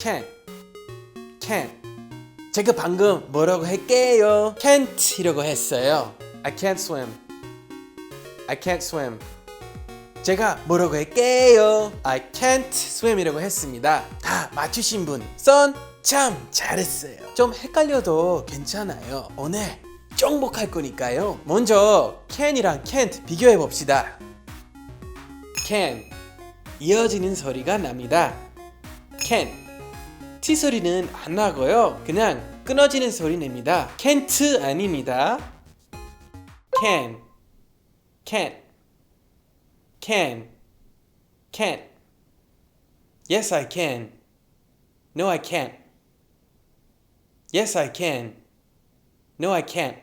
can, can. 제가 방금 뭐라고 할게요? can't 이라고 했어요. I can't swim. I can't swim. 제가 뭐라고 할게요? I can't swim 이라고 했습니다. 다 맞추신 분, 썬, 참 잘했어요. 좀 헷갈려도 괜찮아요. 오늘 정복할 거니까요. 먼저 can이랑 can't 비교해 봅시다. can 이어지는 소리가 납니다. can T 소리는 안 나고요. 그냥 끊어지는 소리 냅니다. can't 아닙니다. can, can, can, can. Yes, I can. No, I can't. Yes, I can. No, I can't.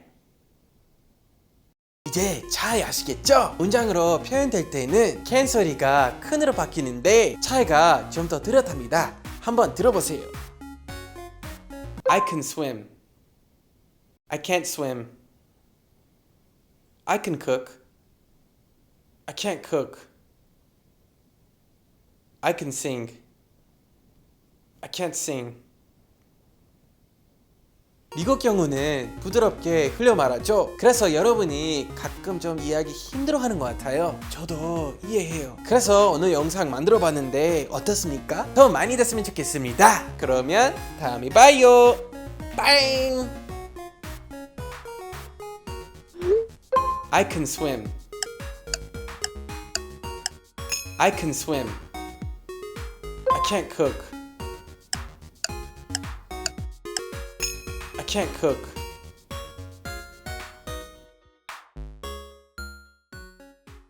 이제 잘 아시겠죠? 문장으로 표현될 때는 can 소리가 큰으로 바뀌는데 차이가 좀 더 뚜렷합니다. 한번 들어보세요. I can swim. I can't swim. I can cook. I can't cook. I can sing. I can't sing. 미국 경우는 부드럽게 흘려 말하죠. 그래서 여러분이 가끔 좀 이해하기 힘들어하는 것 같아요. 저도 이해해요. 그래서 오늘 영상 만들어 봤는데 어떻습니까? 더 많이 됐으면 좋겠습니다. 그러면 다음에 봐요. 빠잉. I can swim. I can swim. I can't cook. can cook.